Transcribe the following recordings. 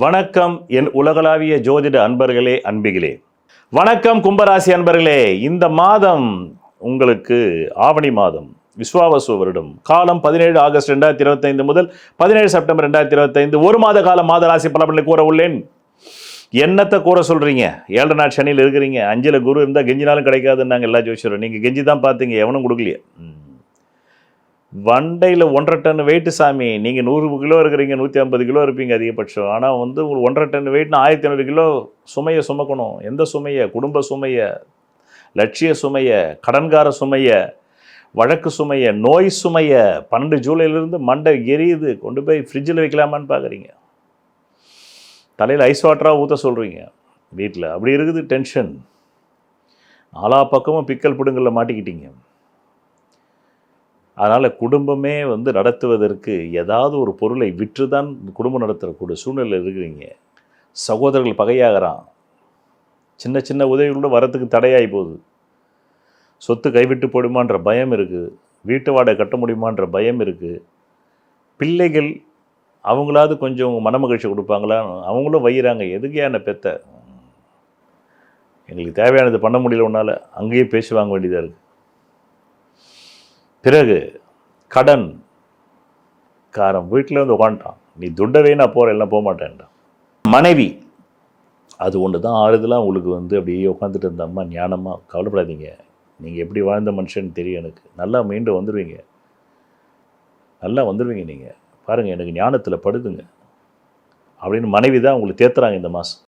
வணக்கம் என் உலகளாவிய ஜோதிட அன்பர்களே அன்பிகளே. வணக்கம் கும்பராசி அன்பர்களே. இந்த மாதம் உங்களுக்கு ஆவணி மாதம் விஸ்வாவசு வருடம். காலம் பதினேழு ஆகஸ்ட் ரெண்டாயிரத்தி இருபத்தைந்து முதல் பதினேழு செப்டம்பர் ரெண்டாயிரத்தி இருபத்தைந்து. ஒரு மாத கால மாத ராசி பலன்களை கூற உள்ளேன். என்னத்தை கூற சொல்கிறீங்க ஏழரை நாள் சனியில் இருக்கிறீங்க. அஞ்சில் குரு இருந்தால் கெஞ்சினாலும் கிடைக்காதுன்னு நாங்கள் எல்லா ஜோசியரும். நீங்கள் கெஞ்சி தான் பார்த்தீங்க எவனும் கொடுக்கலையே. வண்டையில் ஒன்றரை டன் வெயிட்டு சாமி. நீங்கள் நூறு கிலோ இருக்கிறீங்க நூற்றி ஐம்பது கிலோ இருப்பீங்க அதிகபட்சம். ஆனால் வந்து உங்களுக்கு ஒன்றரை டன் வெயிட்னா ஆயிரத்தி ஐநூறு கிலோ சுமையை சுமக்கணும். எந்த சுமையை? குடும்ப சுமையை லட்சிய சுமையை கடன்கார சுமையை வழக்கு சுமையை நோய் சுமையை. பன்னெண்டு ஜூலையிலேருந்து மண்டை எரியுது. கொண்டு போய் ஃப்ரிட்ஜில் வைக்கலாமான்னு பார்க்குறீங்க தலையில் ஐஸ் வாட்டராக ஊற்ற சொல்கிறீங்க வீட்டில் அப்படி இருக்குது டென்ஷன் நாலா பக்கமும் பிக்கல் பிடுங்களில் மாட்டிக்கிட்டீங்க. அதனால் குடும்பமே வந்து நடத்துவதற்கு ஏதாவது ஒரு பொருளை விற்று தான் குடும்பம் நடத்துகிறக்கூடிய சூழ்நிலை இருக்கிறீங்க. சகோதரர்கள் பகையாகிறான். சின்ன சின்ன உதவிகளோட வரத்துக்கு தடையாகி போகுது. சொத்து கைவிட்டு போடுமான்ற பயம் இருக்குது வீட்டு வாடகை கட்ட முடியுமான்ற பயம் இருக்குது பிள்ளைகள் அவங்களாவது கொஞ்சம் மனமகிழ்ச்சி கொடுப்பாங்களா? அவங்களும் வையிறாங்க. எதுக்கையான என்னை பெத்த? எங்களுக்கு தேவையானது பண்ண முடியல உன்னால். அங்கேயே பேசி வாங்க வேண்டியதாக இருக்குது பிறகு கடன் காரம் வீட்டில் வந்து உட்காந்துட்டான் நீ துண்டவே நான் போகிறேன் எல்லாம் போக மாட்டேன்டான் மனைவி அது ஒன்று தான் ஆறுதலாக உங்களுக்கு வந்து அப்படியே உட்காந்துட்டு இருந்த அம்மா ஞானமாக கவலைப்படாதீங்க. நீங்கள் எப்படி வாழ்ந்த மனுஷன் தெரியும் எனக்கு. நல்லா மீண்டும் வந்துடுவீங்க நல்லா வந்துடுவீங்க நீங்கள் பாருங்கள் எனக்கு ஞானத்தில் படுதுங்க. அப்படின்னு மனைவி தான் உங்களுக்கு தேத்துறாங்க இந்த மாதம்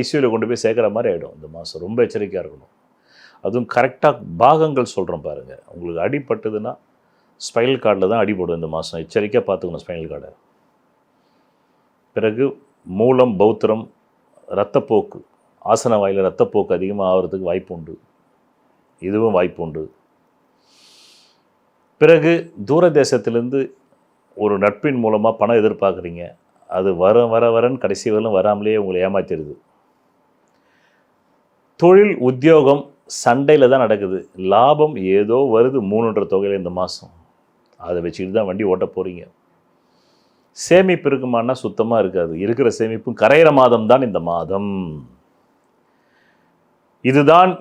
ஐசியூவில் கொண்டு போய் சேர்க்குற மாதிரி ஆகிடும் இந்த மாதம் ரொம்ப எச்சரிக்கையாக இருக்கணும். அதுவும் கரெக்டாக பாகங்கள் சொல்கிறோம் பாருங்கள் உங்களுக்கு அடிபட்டதுன்னா ஸ்பைனல் கார்டில் தான் அடிபடும் இந்த மாதம் எச்சரிக்கையாக பார்த்துக்கணும் ஸ்பைனல் கார்டை பிறகு மூலம் பௌத்திரம் இரத்தப்போக்கு ஆசன வாயில் ரத்தப்போக்கு அதிகமாக ஆகிறதுக்கு வாய்ப்பு உண்டு. இதுவும் வாய்ப்பு உண்டு. பிறகு தூர தேசத்திலேருந்து ஒரு நட்பின் மூலமாக பணம் எதிர்பார்க்குறீங்க. அது வர வர வரன்னு கடைசி வரலும் வராமலே உங்களை ஏமாத்திடுது தொழில் உத்தியோகம் சண்டையில் தான் நடக்குது. லாபம் ஏதோ வருது மூணுன்ற தொகையில் இந்த மாதம் அதை வச்சுக்கிட்டு தான் வண்டி ஓட்ட போகிறீங்க சேமிப்பு இருக்குமான்னா சுத்தமாக இருக்காது. இருக்கிற சேமிப்பும் கரையிற மாதம் தான் இந்த மாதம். இதுதான்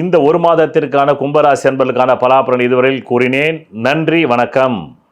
இந்த ஒரு மாதத்திற்கான கும்பராசி அன்பர்களுக்கான பலாபலன் இதுவரையில் கூறினேன். நன்றி வணக்கம்.